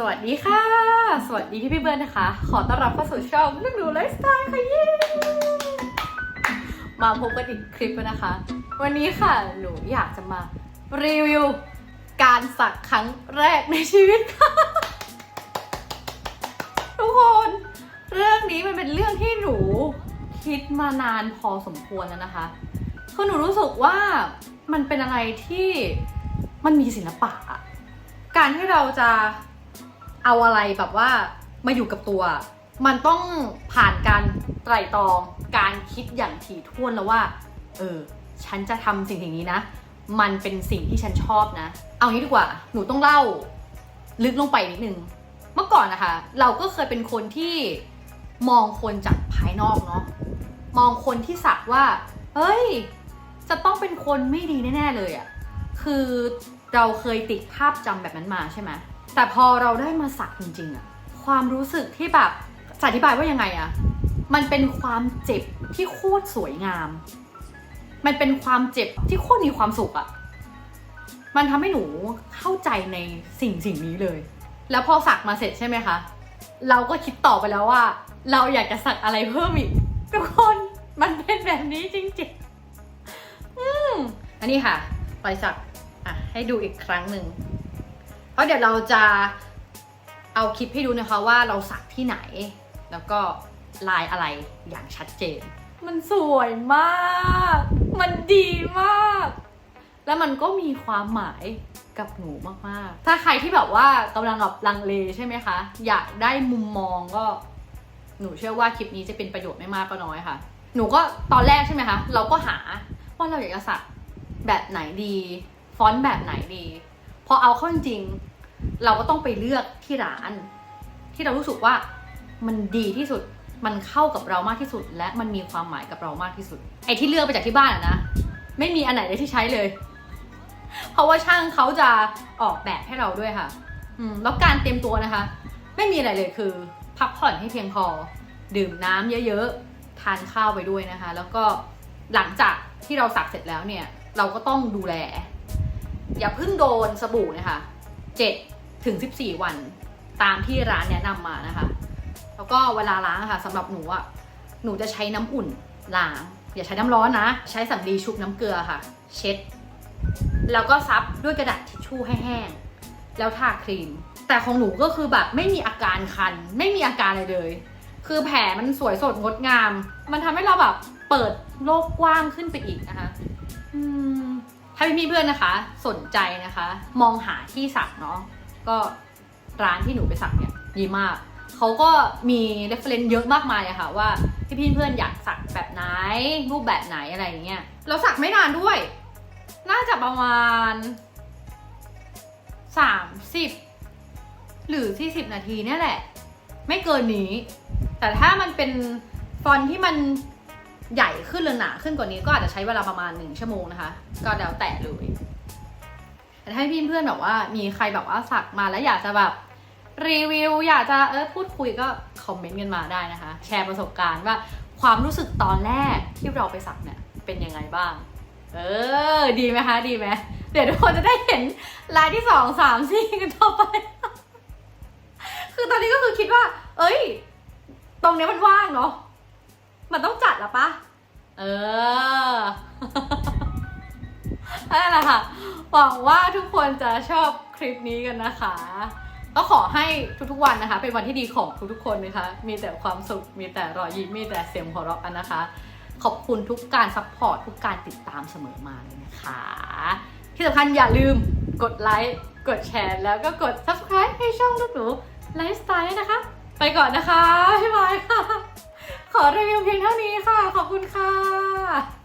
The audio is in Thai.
สวัสดีค่ะ สวัสดีพี่พี่เบิร์นนะคะ ขอต้อนรับเข้าสู่ช่องเรื่องดูไลฟ์สไตล์ค่ะเย้มาพบกันอีกคลิปนะคะ วันนี้ค่ะหนูอยากจะมารีวิวการสักครั้งแรกในชีวิตค่ะทุกคน เรื่องนี้มันเป็นเรื่องที่หนูคิดมานานพอสมควรแล้วนะคะ คือหนูรู้สึกว่ามันเป็นอะไรที่มันมีศิลปะ การที่เราจะ เอาอะไรแบบว่ามาอยู่กับตัว มันต้องผ่านการไตร่ตรอง การคิดอย่างถี่ถ้วนแล้วว่า เออ ฉันจะทำสิ่งสิ่งนี้นะ มันเป็นสิ่งที่ฉันชอบนะ เอางี้ดีกว่า หนูต้องเล่า ลึกลงไปนิดนึง เมื่อก่อนนะคะ เราก็เคยเป็นคนที่มองคนจากภายนอกเนาะ มองคนที่สักว่า เฮ้ย จะต้องเป็นคนไม่ดีแน่ ๆ เลยอะ่ะคือเราเคยติดภาพจำแบบนั้นมาใช่ไหม แต่พอเราได้มาสักจริงๆอะความรู้สึกที่แบบจะอธิบายว่ายังไงอะมันเป็นความเจ็บที่โคตรสวยงาม มันเป็นความเจ็บที่โคตรมีความสุขอะมันทำให้หนูเข้าใจในสิ่งสิ่งนี้เลย แล้วพอสักมาเสร็จใช่ไหมคะ เราก็คิดต่อไปแล้วว่า เราอยากจะสักอะไรเพิ่มอีกทุกคนมันเป็นแบบนี้จริงๆ อืมอันนี้ค่ะรอยสักอะให้ดูอีกครั้งหนึ่ง ราะเดี๋ยวเราจะเอาคลิปให้ดูนะคะว่าเราสักที่ไหน แล้วก็ลายอะไรอย่างชัดเจน มันสวยมาก มันดีมาก แล้วมันก็มีความหมายกับหนูมากๆ ถ้าใครที่แบบว่ากำลังแบบลังเลใช่ไหมคะ อยากได้มุมมองก็ หนูเชื่อว่าคลิปนี้จะเป็นประโยชน์ไม่มากก็น้อยค่ะ หนูก็ตอนแรกใช่ไหมคะ เราก็หาว่าเราอยากจะสักแบบไหนดี ฟอนต์แบบไหนดี พอเอาเข้าจริงๆเราก็ต้องไปเลือกที่ร้าน ที่เรารู้สึกว่ามันดีที่สุดมันเข้ากับเรามากที่สุด และมันมีความหมายกับเรามากที่สุด ไอ้ที่เลือกไปจากที่บ้านอะนะ ไม่มีอันไหนเลยที่ใช้เลย เพราะว่าช่างเขาจะออกแบบให้เราด้วยค่ะ อืมแล้วการเตรียมตัวนะคะ ไม่มีอะไรเลยคือ พักผ่อนให้เพียงพอ ดื่มน้ำเยอะๆ ทานข้าวไปด้วยนะคะ แล้วก็หลังจากที่เราสักเสร็จแล้วเนี่ย เราก็ต้องดูแล อย่าเพิ่งโดนสบู่นะคะ7ถึง 14 วัน ตามที่ร้านแนะนำมานะคะ แล้วก็เวลาล้างค่ะสำหรับหนูอะหนูจะใช้น้ำอุ่นล้าง อย่าใช้น้ำร้อนนะ ใช้สำลีชุบน้ำเกลือค่ะ เช็ด แล้วก็ซับด้วยกระดาษทิชชู่ให้แห้ง แล้วทาครีม แต่ของหนูก็คือแบบไม่มีอาการคัน ไม่มีอาการอะไรเลย คือแผลมันสวยสดงดงาม มันทำให้เราแบบเปิดโลกกว้างขึ้นไปอีกนะคะ อืม ถ้าพี่เพื่อนนะคะ สนใจนะคะ มองหาที่สักเนาะก็ร้านที่หนูไปสักเนี่ยดีมาก เขาก็มี reference เยอะมากมายอะค่ะว่าพี่พี่เพื่อนอยากสักแบบไหนรูปแบบไหนอะไรอย่างเงี้ยเราสักไม่นานด้วย น่าจะประมาณ 30 หรือ 40 นาทีเนี่ยแหละ ไม่เกินนี้ แต่ถ้ามันเป็นฟอนที่มัน ใหญ่ขึ้นหรือหนาขึ้นกว่านี้ก็อาจจะใช้เวลาประมาณ 1 ชั่วโมงนะคะ ก็แล้วแต่เลย แต่ถ้าพี่เพื่อนแบบว่ามีใครแบบว่าสักมาแล้วอยากจะแบบรีวิว อยากจะเออพูดคุยก็คอมเมนต์กันมาได้นะคะ แชร์ประสบการณ์ว่าความรู้สึกตอนแรกที่เราไปสักเนี่ยเป็นยังไงบ้าง เออ ดีไหมคะ ดีไหมเดี๋ยวทุกคนจะได้เห็นลายที่สองสามสี่กันต่อไป คือตอนนี้ก็คือคิดว่า เอ้ย ตรงนี้มันว่างเนาะ มันต้องจัดละปะ เออนั่นแหละค่ะ หวังว่าทุกคนจะชอบคลิปนี้กันนะคะ ก็ขอให้ทุกๆวันนะคะ เป็นวันที่ดีของทุกๆคนนะคะ มีแต่ความสุข มีแต่รอยยิ้ม มีแต่เสียงหัวเราะกันนะคะ ขอบคุณทุกการซัพพอร์ต ทุกการติดตามเสมอมาเลยนะคะ ที่สำคัญอย่าลืมกดไลค์ กดแชร์ แล้วก็กด subscribe ให้ช่องลูกหนูไลฟ์สไตล์นะคะ ไปก่อนนะคะ บ๊ายบายค่ะ ขอรีวิวเพียงเท่านี้ค่ะ ขอบคุณค่ะ